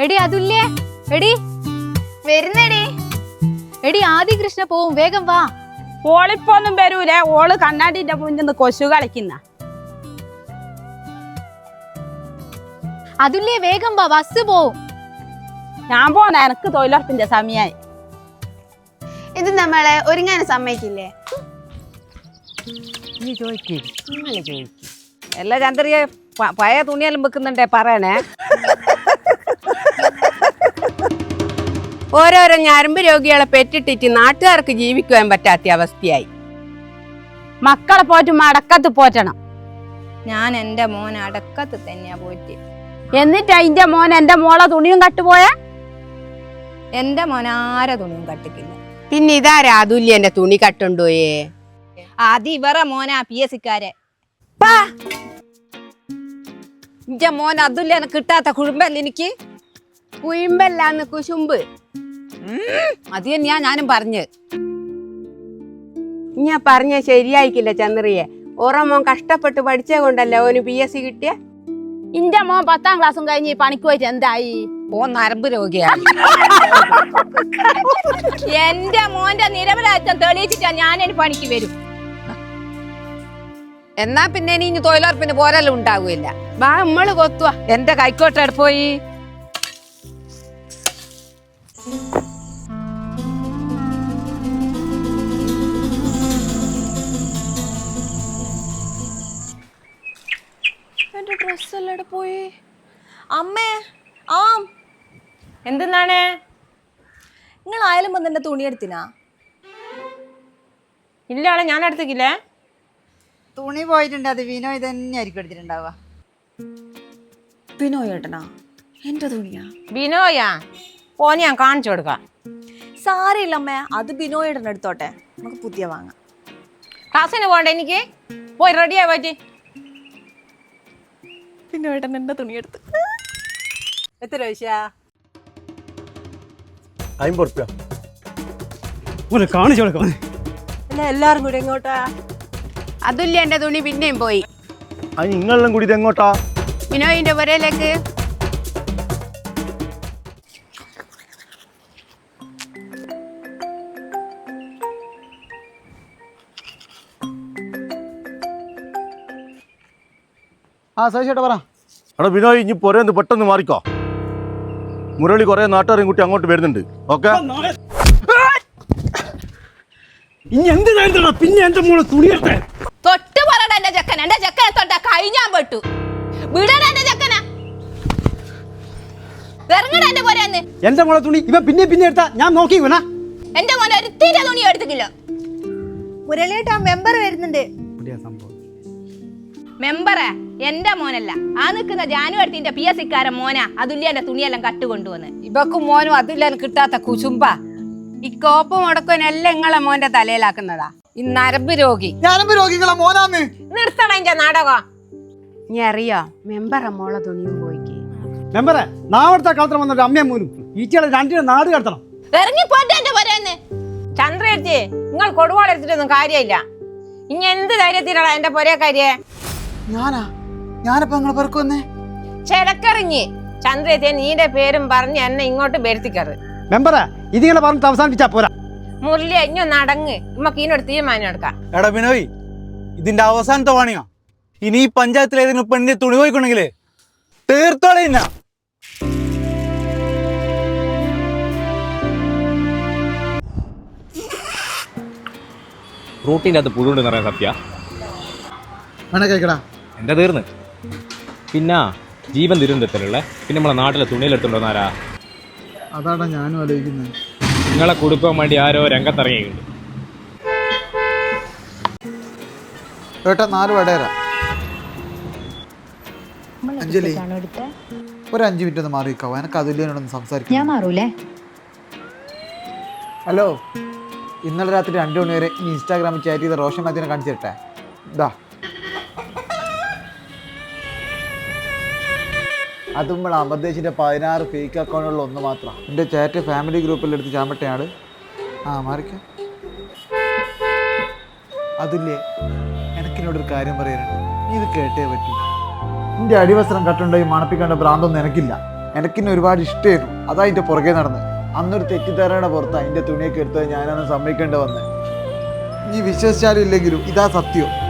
എടി അതുല്ലേ എടി. വരുന്നടി. എടി ആദി കൃഷ്ണ പോവും വേഗം വാ. ഓളിപ്പൊന്നും വരൂലേ. ഓൾ കണ്ണാടിന്റെ മുന്നിൽ നിന്ന് കൊശു കളിക്കുന്ന. അതുല്ലേ വേഗം വാ ബസ് പോവും. ഞാൻ പോണ എനക്ക് തൊഴിലുറപ്പിന്റെ സമയായി. ഇത് നമ്മളെ ഒരുങ്ങാൻ സമ്മതിക്കില്ലേ? നീ ചോദിക്കേ നിങ്ങൾ ചോദിക്കും? എല്ലാ ചന്ദ്രിയെ പ- പഴയ തുണിയെല്ലാം വെക്കുന്നുണ്ടേ പറയണേ? ഓരോരോ ഞരമ്പ് രോഗികളെ പെറ്റിട്ടിട്ട് നാട്ടുകാർക്ക് ജീവിക്കുവാൻ പറ്റാത്ത അവസ്ഥയായി. മക്കളെ പോറ്റ് മടക്കത്ത് പോറ്റണം. ഞാൻ എന്റെ മോൻ അടക്കത്ത് തന്നെയാ പോറ്റി എന്നിട്ട് അതിന്റെ മോൻ എന്റെ മോളെ തുണിയും കട്ടുപോയ? എന്റെ മോൻ ആരെ തുണിയും കട്ടിക്കില്ല. പിന്നെ ഇതാരാ അതുല്യന്റെ തുണി കട്ടുണ്ടോയേ? അത് ഇവറെ മോനാ പി എസ് സിക്കാരെ. ഇന്റെ മോൻ അതുല്യനെ കിട്ടാത്ത കുഴുമ്പല്ല എനിക്ക് കുഴിമ്പല്ലാന്ന് കുശുമ്പ് അത് തന്നെയാ ഞാനും പറഞ്ഞ്. ഞാൻ പറഞ്ഞ ശരിയായിക്കില്ല ചന്ദ്രിയെ. ഓരോ മോൻ കഷ്ടപ്പെട്ട് പഠിച്ചേ കൊണ്ടല്ലേ ഓന് പി എസ് സി കിട്ടിയ? ഇന്റെ മോൻ പത്താം ക്ലാസ്സും കഴിഞ്ഞ് പണിക്ക് പോയിട്ട് എന്തായി? ഓ നരമ്പ് രോഗിയാ. എന്റെ മോന്റെ നിരപരാധിത്വം തെളിയിച്ചിട്ടാ ഞാൻ ഇനി പണിക്ക് വരും. എന്നാ പിന്നെ ഇനി തൊഴിലുറപ്പിന് പോരല്ലോ ഉണ്ടാവില്ല. വാ നമ്മൾ കൊത്തുവാ. എന്റെ കൈക്കോട്ടെ എന്റെ പോയി? അമ്മേ ആം. എന്തെന്നാണ്? നിങ്ങൾ ആയാലും വന്ന് എന്റെ തുണി എടുത്തിനാ? ഇല്ലാളെ ഞാൻ എടുത്തേക്കില്ലേ തുണി പോയിട്ടുണ്ട്. അത് വിനോയ് തന്നെ ആയിരിക്കും എടുത്തിട്ടുണ്ടാവുക. ബിനോയ് ഏട്ടനാ? എന്റെ തുണിയാ? വിനോയാ? ഓന് ഞാൻ കാണിച്ചു കൊടുക്കാം. സാരയില്ല അമ്മേ. അത് ബിനോയ് ഏട്ടൻ എടുത്തോട്ടെ നമുക്ക് പുതിയ വാങ്ങാം. ക്ലാസ്സിന് പോകണ്ടേ എനിക്ക്? പോയി റെഡിയാ ബിനോയ് ഏട്ടൻ എന്റെ തുണി എടുത്ത് എത്ര പൈസ അമ്പത് റുപ്യ. ഓനെ കാണിച്ചു കൊടുക്കാം കൂടി എങ്ങോട്ടാ? അതുല്യന്റെ തുണി പിന്നെയും പോയി. അതിന് നിങ്ങളെല്ലാം കൂടി ഇത് എങ്ങോട്ടാ വിനോയിന്റെ പുരയിലേക്ക് ആ സഹിച്ചേട്ടാ പറ. എടാ ബിനോയ് ഇനി പൊരേന്ന് പെട്ടെന്ന് മാറിക്കോ. മുരളി കുറെ നാട്ടുകാരെയും കൂട്ടി അങ്ങോട്ട് വരുന്നുണ്ട്. ഓക്കെ? ഇനി എന്ത് കാര്യത്തിലാ പിന്നെ എന്റെ മോളെ തുണിയട്ടെ തൊട്ട് പറയണ എന്റെ ചെക്കൻ എന്റെ ചെക്കനെ തൊട്ട കഴിഞ്ഞാൻ പെട്ടു. വിടണ എന്റെ ചെക്കനാ. ഇറങ്ങണ എന്റെ പോരാന്ന് എന്റെ മോളെ തുണി ഇവ പിന്നെ പിന്നെ എടുത്താ. ഞാൻ നോക്കി വേണ എന്റെ മോനെ ഒരു തീരെ തുണി എടുത്തില്ല മുരളിയേട്ടാ മെമ്പർ വരുന്നുണ്ട്. സംഭവം. മെമ്പറെ എന്റെ മോനല്ല. ആ നിൽക്കുന്ന ജാനു അടുത്തിന്റെ പി എസ് ഇക്കാരൻ മോനാ അതുല്യന്റെ തുണിയെല്ലാം കട്ടുകൊണ്ടുവന്ന്. ഇവക്കും മോനും അതുല്യന് കിട്ടാത്ത കുശുമ്പ. ഈ കോപ്പ് മുടക്കുവനെല്ലാം ഇങ്ങളെ മോന്റെ തലയിലാക്കുന്നതാ. ഈ നരമ്പ് രോഗി. ഞാനും രോഗികളെ മോനാന്ന്? നിർത്തണം എന്റെ നാടകം. നീ അറിയോ? മെമ്പറ മോളെ തുണിയും പോയിക്ക്. മെമ്പറെ നാളത്തെ കാലത്ത് വന്നിട്ട് അമ്മയും മോനും. ഈച്ചകളെ രണ്ടിനെ നാട് കടത്തണം. ഇറങ്ങി പോട്ടെ എന്റെ പോരെന്ന് ചന്ദ്ര എടുത്തേ നിങ്ങൾ കൊടുവാൾ എടുത്തിട്ടൊന്നും കാര്യമില്ല. ഇനി എന്ത് ധൈര്യത്തിനാണ് എന്റെ പൊരേ കാര്യേ ഞാനാ? ഞാനിപ്പോ നിങ്ങളെ പെറുക്കു വന്നേ? ചിലക്കറിഞ്ഞ്. ചന്ദ്രത്തെ നീന്റെ പേരും പറഞ്ഞ് എന്നെ ഇങ്ങോട്ട് വരുത്തിക്കറ് മെമ്പറെ ഇതിങ്ങനെ പറഞ്ഞിട്ട് അവസാനിപ്പിച്ചാ പോരാ. മുരളി അഞ്ഞു നടങ്ങ് നമുക്ക് ഇതിനോട് തീരുമാനം എടുക്കാം. എടാ ബിനോയ് ഇതിന്റെ അവസാനത്തെ വാണിയാ. ഇനി ഈ പഞ്ചായത്തിൽ ഏതെങ്കിലും പെണ്ണിന്റെ തുണി പോയിക്കണെങ്കിലേ തീർത്തോളെ ഇന്ന. റൂട്ടിന്റെ അകത്ത് പുഴുണ്ടെന്ന് പറയാൻ സത്യ. വേണേ എന്താ തീർന്ന്? പിന്നെ ജീവൻ തിരുവനന്തപുരത്തിലുള്ള പിന്നെ നമ്മളെ നാട്ടിലെ തുണിയിലെടുത്തുണ്ടോന്നാരാ അതാടാ ഞാനും ആലോചിക്കുന്നത്. നിങ്ങളെ കൊടുക്കാൻ വേണ്ടി ആരോ രംഗത്തിറങ്ങിയിട്ടുണ്ട്. ഏട്ടാ നാല് വടയറ അഞ്ജലി ഒരു അഞ്ച് മിനിറ്റ് ഒന്ന് മാറി നിൽക്കാവോ? എനിക്ക് അതുല്യനോടൊന്ന് സംസാരിക്കാം ഞാൻ മാറൂലേ? ഹലോ ഇന്നലെ രാത്രി രണ്ടു മണി വരെ ഇൻസ്റ്റാഗ്രാമിൽ ചാറ്റ് ചെയ്ത റോഷൻ മാത്തിനെ കാണിച്ചിട്ടെ ഇതാ അതും നമ്മൾ അമർദേശിന്റെ പതിനാറ് ഫേക്ക് അക്കൗണ്ടുകളിൽ ഒന്ന് മാത്രം. എന്റെ ചാറ്റ് ഫാമിലി ഗ്രൂപ്പിൽ എടുത്ത് ചാമ്പട്ടയാണ്. ആ മാറിക്ക. അതില്ലേ? എനിക്കിനോടൊരു കാര്യം പറയാനുണ്ട്. നീ ഇത് കേട്ടേ പറ്റൂ. എന്റെ അടിവസ്ത്രം കട്ടുണ്ടോ ഈ മണപ്പിക്കേണ്ട ഭ്രാന്തൊന്നും എനിക്കില്ല. എനിക്കിന്നെ ഒരുപാട് ഇഷ്ടമായിരുന്നു അതാ എന്റെ പുറകെ നടന്നത് അന്നൊരു തെറ്റിദ്ധാരണയുടെ പുറത്ത് അതിന്റെ തുണിയൊക്കെ എടുത്തത് ഞാനന്ന് സമ്മതിക്കേണ്ടി വന്നത് നീ വിശ്വസിച്ചാലും ഇല്ലെങ്കിലും ഇതാ സത്യം.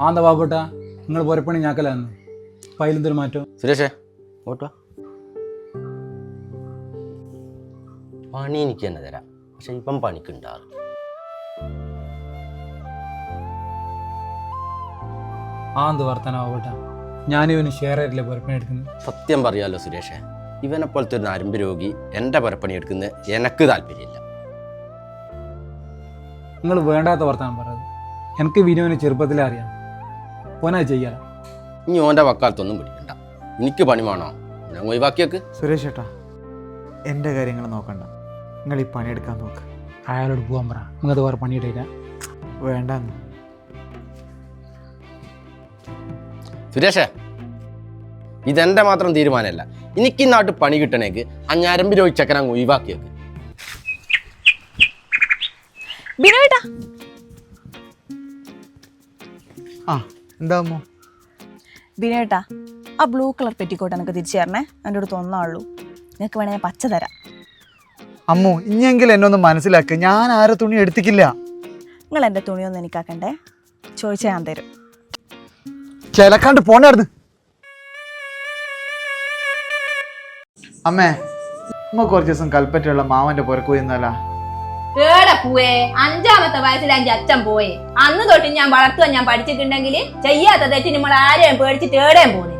ആന്താ ബാബോട്ട നിങ്ങൾ പുരപ്പണി ഞാക്കലാന്ന്. പൈലെന്തൊരു മാറ്റം? സുരേഷേ ഓട്ടോ. പണി എനിക്ക് തന്നെ തരാം. പക്ഷെ ഇപ്പം പണിക്കുണ്ടാറ് ആ എന്ത് വർത്താനം ബാബോട്ട. ഞാനിവന് ഷെയർ ആയിട്ടില്ല പുരപ്പണി എടുക്കുന്നത് സത്യം പറയാലോ സുരേഷേ ഇവനെ പോലത്തെ ഒരു നരമ്പ് രോഗി എന്റെ പുരപ്പണി എടുക്കുന്നത് എനക്ക് താല്പര്യമില്ല. നിങ്ങൾ വേണ്ടാത്ത വർത്താനം പറയുന്നത് എനിക്ക് വിനുവിനെ ചെറുപ്പത്തിലേ അറിയാം. ഓനാ ചെയ്യാ. ഇനി ഓന്റെ വക്കാലത്തൊന്നും പിടിക്കണ്ട. എനിക്ക് പണി വേണോ? ഞാൻ ഒഴിവാക്കിയേക്ക്. സുരേഷ് ഏട്ടാ എന്റെ കാര്യങ്ങൾ നോക്കണ്ട. നിങ്ങൾ ഈ പണിയെടുക്കാൻ നോക്ക്. അയാളോട് പോകാൻ പറ. നിങ്ങൾക്ക് വേറെ പണിയിട്ടില്ല വേണ്ടെന്ന് സുരേഷേ ഇതെന്റെ മാത്രം തീരുമാനമല്ല. എനിക്ക് ഈ നാട്ടിൽ പണി കിട്ടണേക്ക് ആ രൂപ ചക്കന ഒഴിവാക്കിയേക്ക്. ബിനോട്ടാ ആ. എന്താ അമ്മോ ആ ബ്ലൂ കളർ പെറ്റിക്കോട്ട് എനിക്ക് തിരിച്ചു തരണേ. എന്റെ അടുത്ത് ഒന്നാളു നിനക്ക് വേണേ ഞാൻ പച്ച തരാം. അമ്മു ഇനിയെങ്കിലും എന്നെ ഒന്ന് മനസ്സിലാക്ക്. ഞാൻ ആരെ തുണി എടുത്തിക്കില്ല? നിങ്ങൾ എന്റെ തുണിയൊന്നും എനിക്കാക്കണ്ടേ? ചോദിച്ചാൽ ഞാൻ തരും. ചിലക്കാണ്ട് പോണായിരുന്നു അമ്മേ അമ്മ കുറച്ച് ദിവസം കൽപ്പറ്റയുള്ള മാവന്റെ പുറക്കു എന്നല്ലേ പൂവേ അഞ്ചാമത്തെ വയസ്സിൽ അഞ്ച് അച്ഛൻ പോയെ. അന്ന് തൊട്ട് ഞാൻ വളർത്തുക ഞാൻ പഠിച്ചിട്ടുണ്ടെങ്കിൽ ചെയ്യാത്ത തെറ്റ് നമ്മൾ ആരെയും പേടിച്ചിട്ട് ഏടെയും പോകുന്നില്ല.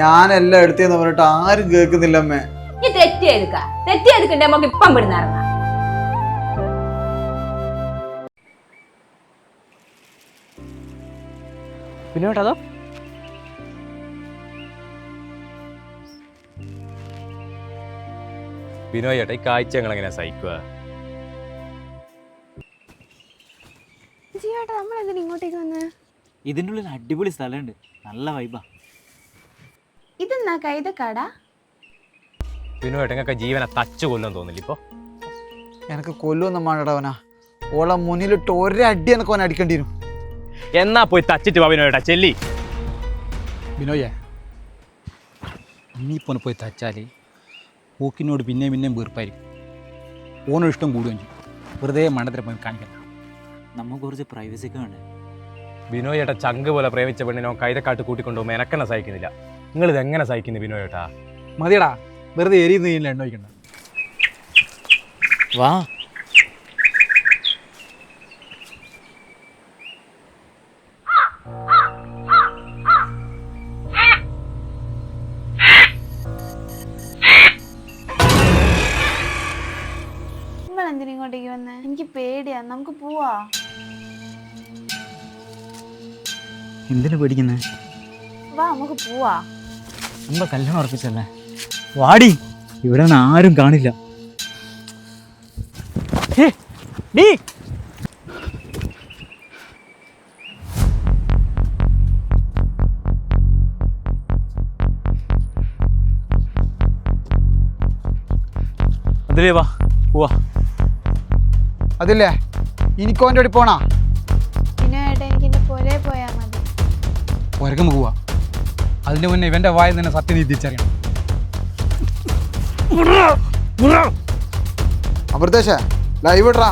ഞാനെല്ലാം എടുത്തേന്ന് പറഞ്ഞിട്ട് ആരും കേൾക്കുന്നില്ല അമ്മേ ഈ തെറ്റ് ചെയ്തുക്ക. തെറ്റ് ചെയ്തിട്ടുണ്ടെ നമുക്ക് ഇപ്പം പെടുന്ന ഇറങ്ങാം. പിന്നോട്ടതോ ബിനോയ് ചേട്ടാ ഈ കാഴ്ച ഞങ്ങൾ എങ്ങനെയാ സഹിക്കുക? ജിയോട്ടാ നമ്മൾ എന്തിനാ ഇങ്ങോട്ടേക്ക് വന്ന്? ഇതിന്റെ ഉള്ളിൽ അടിപൊളി സ്ഥലമുണ്ട്. നല്ല വൈബാ ഇതെന്നാ കൈതക്കാടാ? ബിനോയ് ചേട്ടാ ഞങ്ങൾക്ക് ജീവനെ തച്ചു കൊല്ലാൻ തോന്നില്ല ഇപ്പോൾ എനക്ക് കൊല്ലുമെന്ന് മാടവനാ ഓളെ മുന്നിലിട്ട് ഒരടി എനക്ക് ഓൻ അടിക്കേണ്ടി വരും. എന്നാ പോയി തച്ചിട്ട് വാ ബിനോയ് ചേട്ടാ ചെല്ലി. ബിനോയേ ഇനിയിപ്പോൾ പോയി തച്ചാൽ പൂക്കിനോട് പിന്നെയും പിന്നെയും വീർപ്പായിരിക്കും ഓനൊരു ഇഷ്ടം കൂടുകയും ചെയ്യും. വെറുതെ മണ്ടത്തിൽ പോയി കാണിക്കണം നമുക്ക് കുറച്ച് പ്രൈവസി ഒക്കെ വേണ്ടേ? ബിനോയ് ചേട്ടാ ചങ്ക് പോലെ പ്രേമിച്ച പെണ്ണിനോ കൈതക്കാട്ട് കൂട്ടിക്കൊണ്ടുപോകുമ്പോൾ എനക്കെന്നെ സഹിക്കുന്നില്ല. നിങ്ങൾ ഇത് എങ്ങനെ സഹിക്കുന്നു ബിനോയ് ചേട്ടാ മതിയടാ വെറുതെ എരിയുന്ന എണ്ണ വയ്ക്കണ്ട വാ. പേടിയാ. നമുക്ക് പോവാ. എന്തിനു പേടിക്കുന്നത് വാ നമുക്ക് പോവാ. നമ്മൾ കല്യാണം ഉറപ്പിച്ചല്ലേ? വാടി. ഇവിടെ നിന്ന് ആരും കാണില്ല. ഡീ. അതിലേ വാ പോവാ. അതില്ലേ? എനിക്ക് ഓന്റെ അടി പോണാ പുരക്കുമ്പോ പോവാ. അതിന്റെ മുന്നേ ഇവന്റെ വായിൽ നിന്നെ സത്യം നീ തിരിച്ചറിയണം. അമൃതേശ ലൈവ് ഇടറാ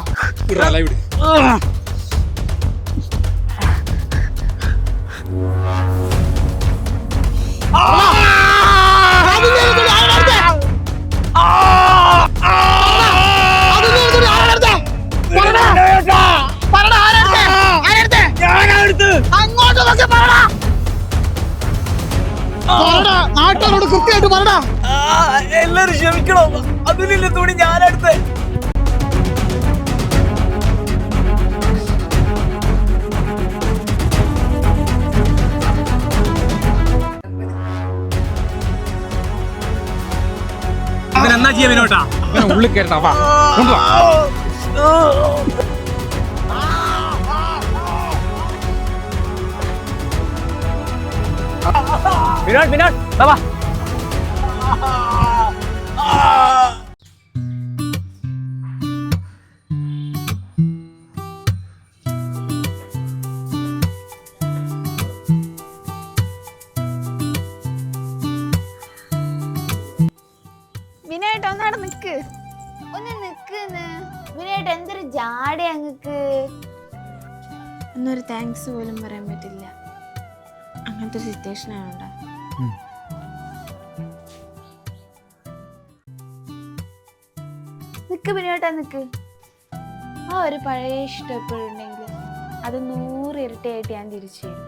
നാട്ടുകാരോട് കൃത്യമായിട്ട് പറടാ എല്ലാരും ക്ഷമിക്കണം? അതിലില്ല തുണി ഞാനടുത്ത്. എന്നാ ചെയ്യാ വിനോട്ടാ? ഉള്ളിൽ കേട്ടാ വാ. കൊണ്ടുവാ. മിനോട്ട് മിനോട്ട് ബാബാ വിനയേട്ട ഒന്നവിടെ നിക്ക് ഒന്ന് നിക്കുന്ന് വിനയേട്ട എന്തൊരു ജാട അങ്ങക്ക്. ഒന്നൊരു താങ്ക്സ് പോലും പറയാൻ പറ്റില്ല. അങ്ങനത്തെ ഒരു സിറ്റുവേഷൻ ആയോണ്ടാ. നിക്ക് പിന്നോട്ടാ നിക്ക്. ആ ഒരു പഴയ ഇഷ്ടം എപ്പോഴുണ്ടെങ്കിൽ അത് നൂറ് ഇരട്ടിയായിട്ട് ഞാൻ തിരിച്ചു തരും.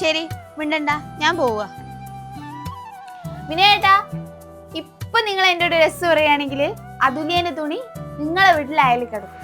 ശരി മിണ്ടണ്ട. ഞാൻ പോവുക. വിനയേട്ടാ ഇപ്പൊ നിങ്ങൾ എന്റെ ഒരു രസം പറയുകയാണെങ്കിൽ അതുലിയന്റെ തുണി നിങ്ങളെ വീട്ടിൽ അയൽ കിടക്കും.